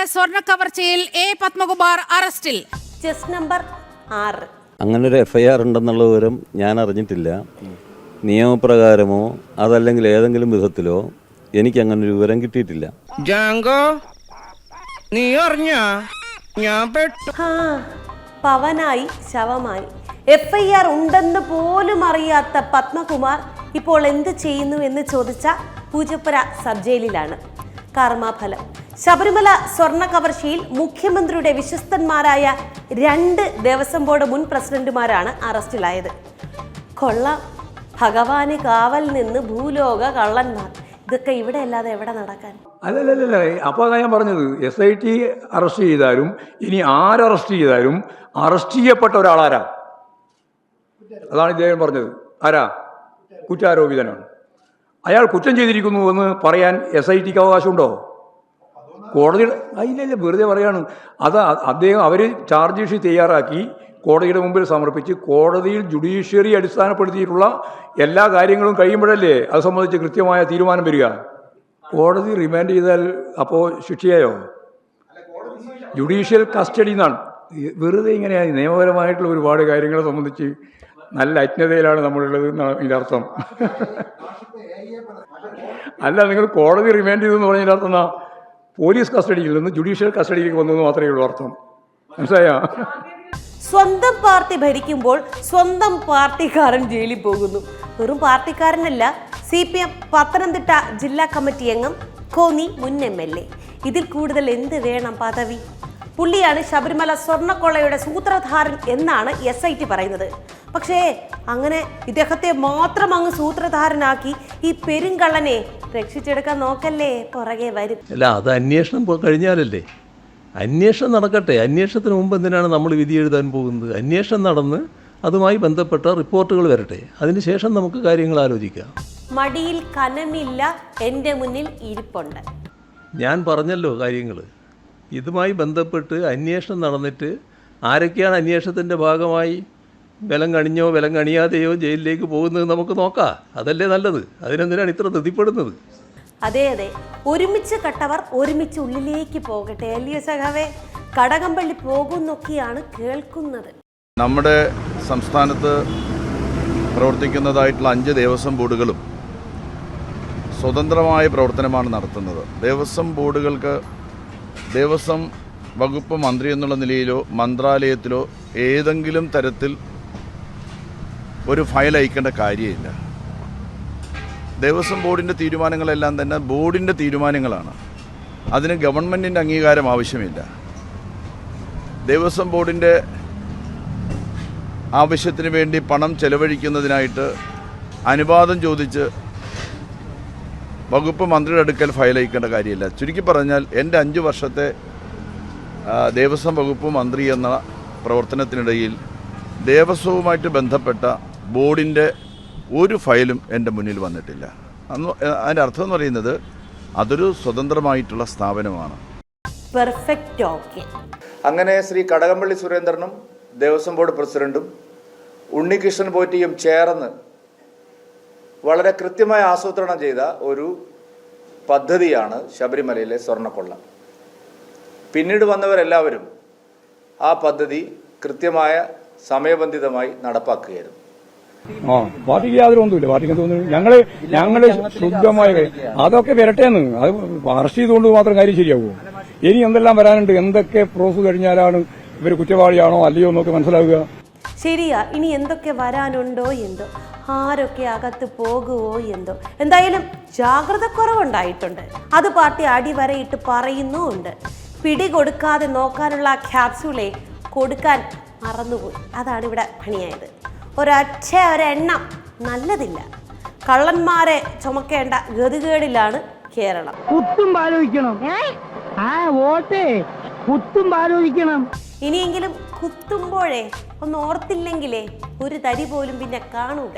ശബരിമല സ്വർണ കവർച്ചയിൽ എ പത്മകുമാർ അറസ്റ്റിൽ. Chess number ആറ്. അങ്ങനെ ഒരു എഫ്ഐആർ ഉണ്ടെന്നുള്ള വിവരം ഞാൻ അറിഞ്ഞിട്ടില്ല. നിയമപ്രകാരമോ അതല്ലെങ്കിൽ ഏതെങ്കിലും വിധത്തിലോ എനിക്ക് അങ്ങനെ ഒരു വിവരം കിട്ടിയിട്ടില്ല. ജാങ്കോ നീ അറിഞ്ഞ? ഞാൻ പെട്ടു. പവനായി ശവമായി. എഫ് ഐ ആർ ഉണ്ടെന്ന് പോലും അറിയാത്ത പത്മകുമാർ ഇപ്പോൾ എന്ത് ചെയ്യുന്നു എന്ന് ചോദിച്ച പൂജപ്പുര സബ് ജയിലിലാണ് കർമ്മഫലം. ശബരിമല സ്വർണ കവർച്ചയിൽ മുഖ്യമന്ത്രിയുടെ വിശ്വസ്തന്മാരായ രണ്ട് ദേവസ്വം ബോർഡ് മുൻ പ്രസിഡന്റുമാരാണ് അറസ്റ്റിലായത്. കൊള്ള ഭഗവാന് കാവൽ നിന്ന് ഭൂലോക കള്ളന്മാർ. ഇതൊക്കെ ഇവിടെ അല്ലാതെ എവിടെ നടക്കാൻ? അല്ലല്ലല്ല അപ്പൊ ഞാൻ പറഞ്ഞത്. എസ് ഐ ടി അറസ്റ്റ് ചെയ്താലും ഇനി ആരറസ്റ്റ് ചെയ്താലും അറസ്റ്റ് ചെയ്യപ്പെട്ട ഒരാളാരാ? അതാണ് ഇദ്ദേഹം പറഞ്ഞത്. ആരാ? കുറ്റാരോപിതനാണ്. അയാൾ കുറ്റം ചെയ്തിരിക്കുന്നു എന്ന് പറയാൻ എസ് ഐ ടിക്ക് അവകാശമുണ്ടോ? കോടതിയുടെ ഇല്ല വെറുതെ പറയാണ്. അത് അദ്ദേഹം അവർ ചാർജ് ഷീറ്റ് തയ്യാറാക്കി കോടതിയുടെ മുമ്പിൽ സമർപ്പിച്ച് കോടതിയിൽ ജുഡീഷ്യറി അടിസ്ഥാനപ്പെടുത്തിയിട്ടുള്ള എല്ലാ കാര്യങ്ങളും കഴിയുമ്പോഴല്ലേ അത് സംബന്ധിച്ച് കൃത്യമായ തീരുമാനം വരിക? കോടതി റിമാൻഡ് ചെയ്താൽ അപ്പോൾ ശിക്ഷയായോ? ജുഡീഷ്യൽ കസ്റ്റഡി എന്നാണ്. വെറുതെ ഇങ്ങനെയാണ് നിയമപരമായിട്ടുള്ള ഒരുപാട് കാര്യങ്ങളെ സംബന്ധിച്ച് നല്ല അജ്ഞതയിലാണ് നമ്മളുള്ളത് എന്നാണ് ഇതിന്റെ അർത്ഥം. അല്ല നിങ്ങൾ കോടതി റിമാൻഡ് ചെയ്തെന്ന് പറഞ്ഞതിന്റെ അർത്ഥം എന്നാ പോലീസ് കസ്റ്റഡിയിൽ നിന്ന് ജുഡീഷ്യൽ കസ്റ്റഡിയിലേക്ക് വന്നതെന്ന് മാത്രമേ ഉള്ളൂ അർത്ഥം. മനസ്സിലായോ? സ്വന്തം പാർട്ടി ഭരിക്കുമ്പോൾ സ്വന്തം പാർട്ടിക്കാരൻ ജയിലിൽ പോകുന്നു. വെറും പാർട്ടിക്കാരനല്ല സി പി എം പത്തനംതിട്ട ജില്ലാ കമ്മിറ്റി അംഗം കോന്നി മുൻ എം എൽ എ ഇതിൽ കൂടുതൽ എന്ത് വേണം പദവി? പുള്ളിയാണ് ശബരിമല സ്വർണക്കൊള്ളയുടെ സൂത്രധാരൻ എന്നാണ് എസ് ഐ ടി പറയുന്നത്. പക്ഷേ അങ്ങനെ ഇദ്ദേഹത്തെ മാത്രം അങ്ങ് സൂത്രധാരനാക്കി ഈ പെരുങ്കള്ളനെ രക്ഷിച്ചെടുക്കാൻ നോക്കല്ലേ പുറകെ വരും. അല്ല അത് അന്വേഷണം കഴിഞ്ഞാലല്ലേ? അന്വേഷണം നടക്കട്ടെ. അന്വേഷണത്തിന് മുമ്പ് എന്തിനാണ് നമ്മൾ വിധി എഴുതാൻ പോകുന്നത്? അന്വേഷണം നടന്ന് അതുമായി ബന്ധപ്പെട്ട റിപ്പോർട്ടുകൾ വരട്ടെ. അതിനുശേഷം നമുക്ക് കാര്യങ്ങൾ ആലോചിക്കാം. മടിയിൽ കനമില്ല എന്റെ മുന്നിൽ ഇരിപ്പുണ്ട്. ഞാൻ പറഞ്ഞല്ലോ കാര്യങ്ങൾ. ഇതുമായി ബന്ധപ്പെട്ട് അന്വേഷണം നടന്നിട്ട് ആരൊക്കെയാണ് അന്വേഷണത്തിന്റെ ഭാഗമായി? ബലം കണിഞ്ഞോ ബലം കണിയാതെയോ ജയിലിലേക്ക് പോകുന്നത് നമുക്ക് നോക്കാം. അതല്ലേ നല്ലത്? അതിനെന്തിനാണ് ഇത്ര ധൃതിപ്പെടുന്നത്? അതെ അതെ. ഒരുമിച്ച് കട്ടവർ ഒരുമിച്ച് ഉള്ളിലേക്ക് പോകട്ടെ അല്ലയോ സഖാവേ? കടകംപള്ളി പോകുന്നൊക്കെയാണ് കേൾക്കുന്നത്. നമ്മുടെ സംസ്ഥാനത്ത് പ്രവർത്തിക്കുന്നതായിട്ടുള്ള അഞ്ച് ദേവസ്വം ബോർഡുകളും സ്വതന്ത്രമായ പ്രവർത്തനമാണ് നടത്തുന്നത്. ദേവസ്വം ബോർഡുകൾക്ക് ദേവസ്വം വകുപ്പ് മന്ത്രി എന്നുള്ള നിലയിലോ മന്ത്രാലയത്തിലോ ഏതെങ്കിലും തരത്തിൽ ഒരു ഫയൽ അയക്കേണ്ട കാര്യമില്ല. ദേവസ്വം ബോർഡിന്റെ തീരുമാനങ്ങളെല്ലാം തന്നെ ബോർഡിന്റെ തീരുമാനങ്ങളാണ്. അതിന് ഗവൺമെന്റിന്റെ അംഗീകാരം ആവശ്യമില്ല. ദേവസ്വം ബോർഡിന്റെ ആവശ്യത്തിന് വേണ്ടി പണം ചെലവഴിക്കുന്നതിനായിട്ട് അനുവാദം ചോദിച്ച് വകുപ്പ് മന്ത്രിയുടെ അടുക്കൽ ഫയൽ അയക്കേണ്ട കാര്യമില്ല. ചുരുക്കി പറഞ്ഞാൽ എന്റെ അഞ്ച് വർഷത്തെ ദേവസ്വം വകുപ്പ് മന്ത്രി എന്ന പ്രവർത്തനത്തിനിടയിൽ ദേവസ്വവുമായിട്ട് ബന്ധപ്പെട്ട ബോർഡിന്റെ ഒരു ഫയലും എന്റെ മുന്നിൽ വന്നിട്ടില്ല. അന്ന് അതിന്റെ അർത്ഥം എന്ന് പറയുന്നത് അതൊരു സ്വതന്ത്രമായിട്ടുള്ള സ്ഥാപനമാണ്. Perfect okay. അങ്ങനെ ശ്രീ കടകംപള്ളി സുരേന്ദ്രനും ദേവസ്വം ബോർഡ് പ്രസിഡന്റും ഉണ്ണികൃഷ്ണൻ പോറ്റിയും ചേർന്ന് വളരെ കൃത്യമായി ആസൂത്രണം ചെയ്ത ഒരു പദ്ധതിയാണ് ശബരിമലയിലെ സ്വർണക്കൊള്ള. പിന്നീട് വന്നവരെല്ലാവരും ആ പദ്ധതി കൃത്യമായ സമയബന്ധിതമായി നടപ്പാക്കുകയായിരുന്നു. ആ പാർട്ടിക്ക് യാതൊരു ഒന്നുമില്ല. പാർട്ടിക്ക് തോന്നുന്നു ഞങ്ങൾ ഞങ്ങൾ ശുദ്ധമായ കാര്യം. അതൊക്കെ വരട്ടേന്ന്. അത് അറസ്റ്റ് ചെയ്തുകൊണ്ട് മാത്രം കാര്യം ശരിയാവുമോ ഇനി എന്തെല്ലാം വരാനുണ്ട്? എന്തൊക്കെ പ്രോസ് കഴിഞ്ഞാലാണ് ഇവർ കുറ്റവാളിയാണോ അല്ലയോ എന്നൊക്കെ മനസ്സിലാവുക? ശരിയാ. ഇനി എന്തൊക്കെ വരാനുണ്ടോ എന്തോ? ആരൊക്കെ അകത്ത് പോകുവോ എന്തോ? എന്തായാലും ജാഗ്രത കുറവുണ്ടായിട്ടുണ്ട്. അത് പാർട്ടി അടിവരയിട്ട് പറയുന്നുണ്ട് പിടി കൊടുക്കാതെ നോക്കാനുള്ള ക്യാപ്സൂളെ കൊടുക്കാൻ മറന്നുപോയി. അതാണ് ഇവിടെ പണിയായത്. ഒരൊറ്റ ഒരെണ്ണം നല്ലതില്ല. കള്ളന്മാരെ ചുമക്കേണ്ട ഗതികേടിലാണ് കേരളം. കുത്തും ആലോചിക്കണം ആ വോട്ടേ. കുത്തും ആലോചിക്കണം ഇനിയെങ്കിലും കുത്തുമ്പോഴേ ഒന്ന് ഓർത്തില്ലെങ്കിലേ ഒരു തരി പോലും പിന്നെ കാണൂല.